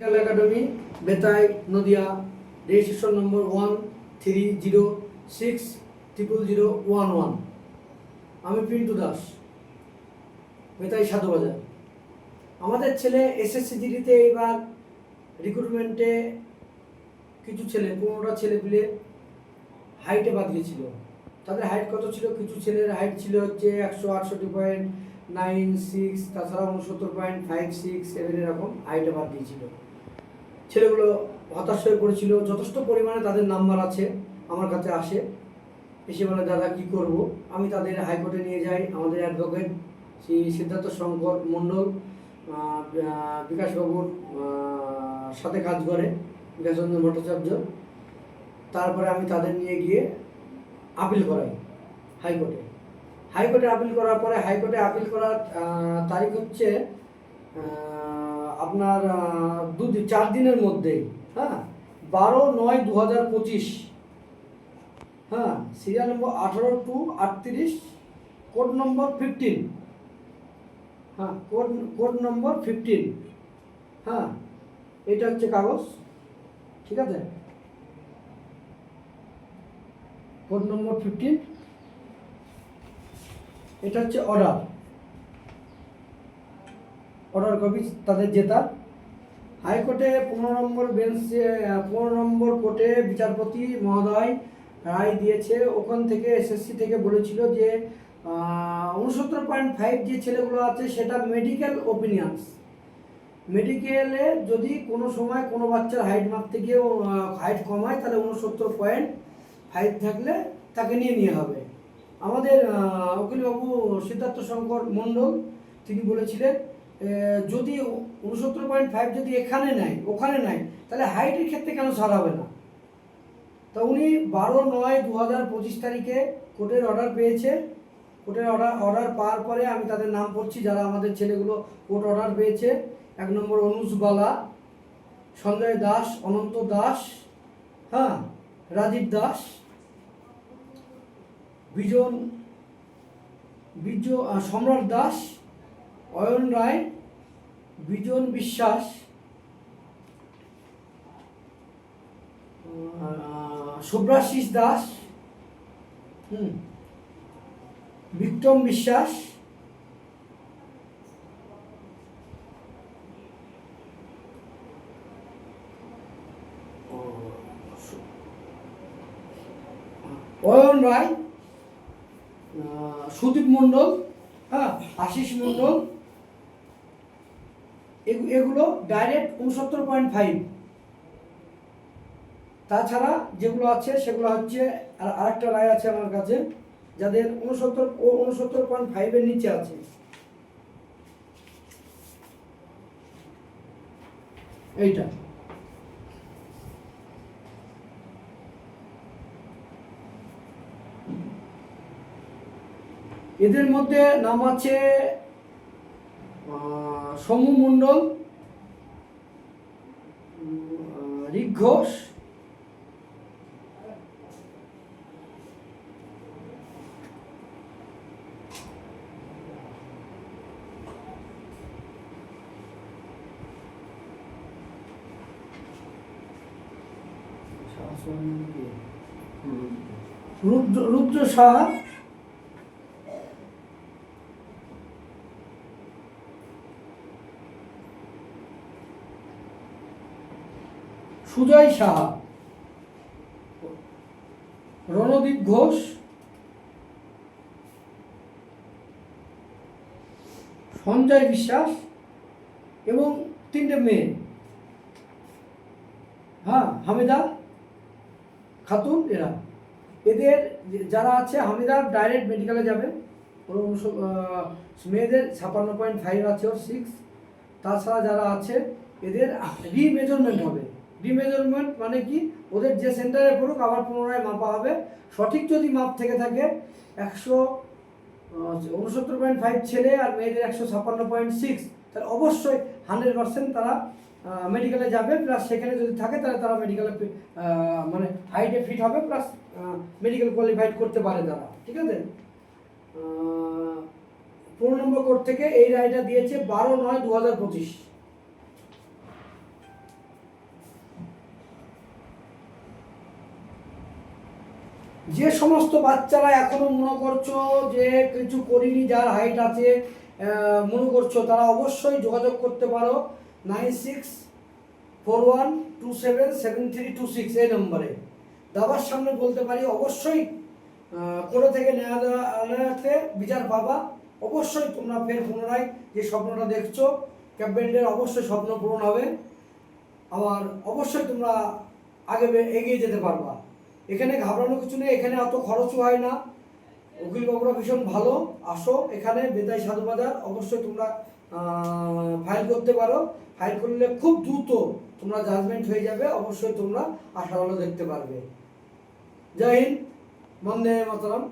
Technical academy Betai Nadia registration number one three zero six triple zero one one আমি পিন্টু দাস বেতাই সাধুবাজার আমাদের ছেলে SSC জিডিতে এবার রিক্রুটমেন্টে কিছু ছেলে, পনেরোটা ছেলে পেলে হাইটে বাদ গিয়েছিল। তাদের হাইট কত ছিল? কিছু ছেলের হাইট ছিল হচ্ছে একশো আটষট্টি পয়েন্ট নাইন সিক্স তাছাড়া উনসত্তর পয়েন্ট ফাইভ সিক্স সেভেন এরকম হাইটে বাদ দিয়েছিল ছেলেগুলো হতাশ হয়ে পড়েছিল, যথেষ্ট পরিমাণে তাদের নাম্বার আছে, আমার কাছে আসে। এসে বলে, দাদা, কী করব? আমি তাদের হাইকোর্টে নিয়ে যাই। আমাদের অ্যাডভোকেট শ্রী সিদ্ধার্থ শঙ্কর মণ্ডল বিকাশবাবুর সাথে কাজ করে, বিকাশচন্দ্র ভট্টাচার্য। তারপরে আমি তাদের নিয়ে গিয়ে আপিল করাই হাইকোর্টে হাইকোর্টে আপিল করার পরে হাইকোর্টে আপিল করার তারিখ হচ্ছে আপনার দু চার দিনের মধ্যেই হ্যাঁ? বারো নয় দু হাজার পঁচিশ হ্যাঁ? সিরিয়াল নম্বর আঠারো টু আটত্রিশ কোড নম্বর ফিফটিন হ্যাঁ? কোড কোড নম্বর ফিফটিন হ্যাঁ? এটা হচ্ছে কাগজ, ঠিক আছে? কোড নম্বর ফিফটিন এটা হচ্ছে অর্ডার অর্ডার কপি তাদের জেতার হাইকোর্টে পনেরো নম্বর বেঞ্চে পনেরো নম্বর কোর্টে বিচারপতি মহোদয় রায় দিয়েছে। ওখান থেকে এসএসসি থেকে বলেছিল যে উনসত্তর পয়েন্ট ফাইভ যে ছেলেগুলো আছে, সেটা মেডিকেল ওপিনিয়ন্স মেডিকেলে যদি কোনো সময় কোনো বাচ্চার হাইট মাপতে গিয়ে হাইট কমায় তাহলে উনসত্তর পয়েন্ট ফাইভ থাকলে তাকে নিয়ে নিয়ে হবে। আমাদের উকিলবাবু সিদ্ধার্থ শঙ্কর মণ্ডল, তিনি বলেছিলেন যদি উনসত্তর পয়েন্ট ফাইভ যদি এখানে নেয়, ওখানে নেয়, তাহলে হাইটের ক্ষেত্রে কেন ছাড় হবে না? তা উনি বারো নয় দু হাজার পঁচিশ তারিখে কোর্টের অর্ডার পেয়েছে। কোর্টের অর্ডার অর্ডার পাওয়ার পরে আমি তাদের নাম পড়ছি যারা আমাদের ছেলেগুলো কোর্ট অর্ডার পেয়েছে। এক নম্বর অনুজ বালা, সঞ্জয় দাস, অনন্ত দাস হ্যাঁ রাজীব দাস, বিজন, বিজ সম্রাট দাস, অয়ন রায় বিজন বিশ্বাস শুভ্রাশিস দাস হুম বিক্রম বিশ্বাস অয়ন রায় সুদীপ মণ্ডল হ্যাঁ আশিস মণ্ডল এগুলো ডাইরেক্ট উনসত্তর পয়েন্ট ফাইভ তাছাড়া যেগুলো আছে, সেগুলো হচ্ছে আর আরেকটা রায় আছে আমার কাছে, যাদের উনসত্তর ও উনসত্তর পয়েন্ট ফাইভের নিচে আছে। এইটা। এদের মধ্যে নাম আছে সমু মণ্ডল ঋক ঘোষ রুদ্র রুদ্র সাহা সুজয় সাহা রণদীপ ঘোষ, সঞ্জয় বিশ্বাস এবং তিনটে মেয়ে। হ্যাঁ হামিদা, খাতুন, এরা। এদের যারা আছে, হামিদা ডাইরেক্ট মেডিকেলে যাবে। মেয়েদের ছাপান্ন পয়েন্ট ফাইভ আছে, ওর সিক্স তাছাড়া যারা আছে, এদের রিমেজারমেন্ট হবে। রিমেজারমেন্ট মানে কি? ওদের যে সেন্টারে পড়ুক, আবার পুনরায় মাপা হবে। সঠিক যদি মাপ থেকে থাকে, একশো উনসত্তর পয়েন্ট ফাইভ ছেলে আর মেয়েদের একশো ছাপ্পান্ন পয়েন্ট সিক্স তাহলে অবশ্যই হান্ড্রেড পার্সেন্ট তারা মেডিকেলে যাবে প্লাস সেখানে যদি থাকে, তাহলে তারা মেডিকেলে মানে হাইটে ফিট হবে প্লাস মেডিকেল কোয়ালিফাইড করতে পারে তারা, ঠিক আছে? পনেরো নম্বর কোর্ট থেকে এই রায়টা দিয়েছে বারো নয় দু হাজার পঁচিশ। যে সমস্ত বাচ্চারা এখনও মনে করছ যে কিছু করিনি, যার হাইট আছে মনে করছ, তারা অবশ্যই যোগাযোগ করতে পারো। Nine six four one two seven seven three two six এই নম্বরে। দাবার সামনে বলতে পারি, অবশ্যই কোথা থেকে নেওয়াতে বিচার পাবা। অবশ্যই তোমরা ফের পুনরায় যে স্বপ্নটা দেখছ ক্যাপ্টেনের অবশ্যই স্বপ্ন পূরণ হবে। আবার অবশ্যই তোমরা আগে এগিয়ে যেতে পারবা। এখানে ঘাবড়ানো কিছু নেই, এখানে অত খরচও হয় না। উকিল বাবুরা ভীষণ ভালো, আসো, এখানে বেতাই সাধু বাজার, অবশ্যই তোমরা ফাইল করতে পারো। ফাইল করলে খুব দ্রুত তোমরা জাজমেন্ট হয়ে যাবে, অবশ্যই তোমরা আলো দেখতে পারবে। জয় হিন্দ, বন্দে মাতরম।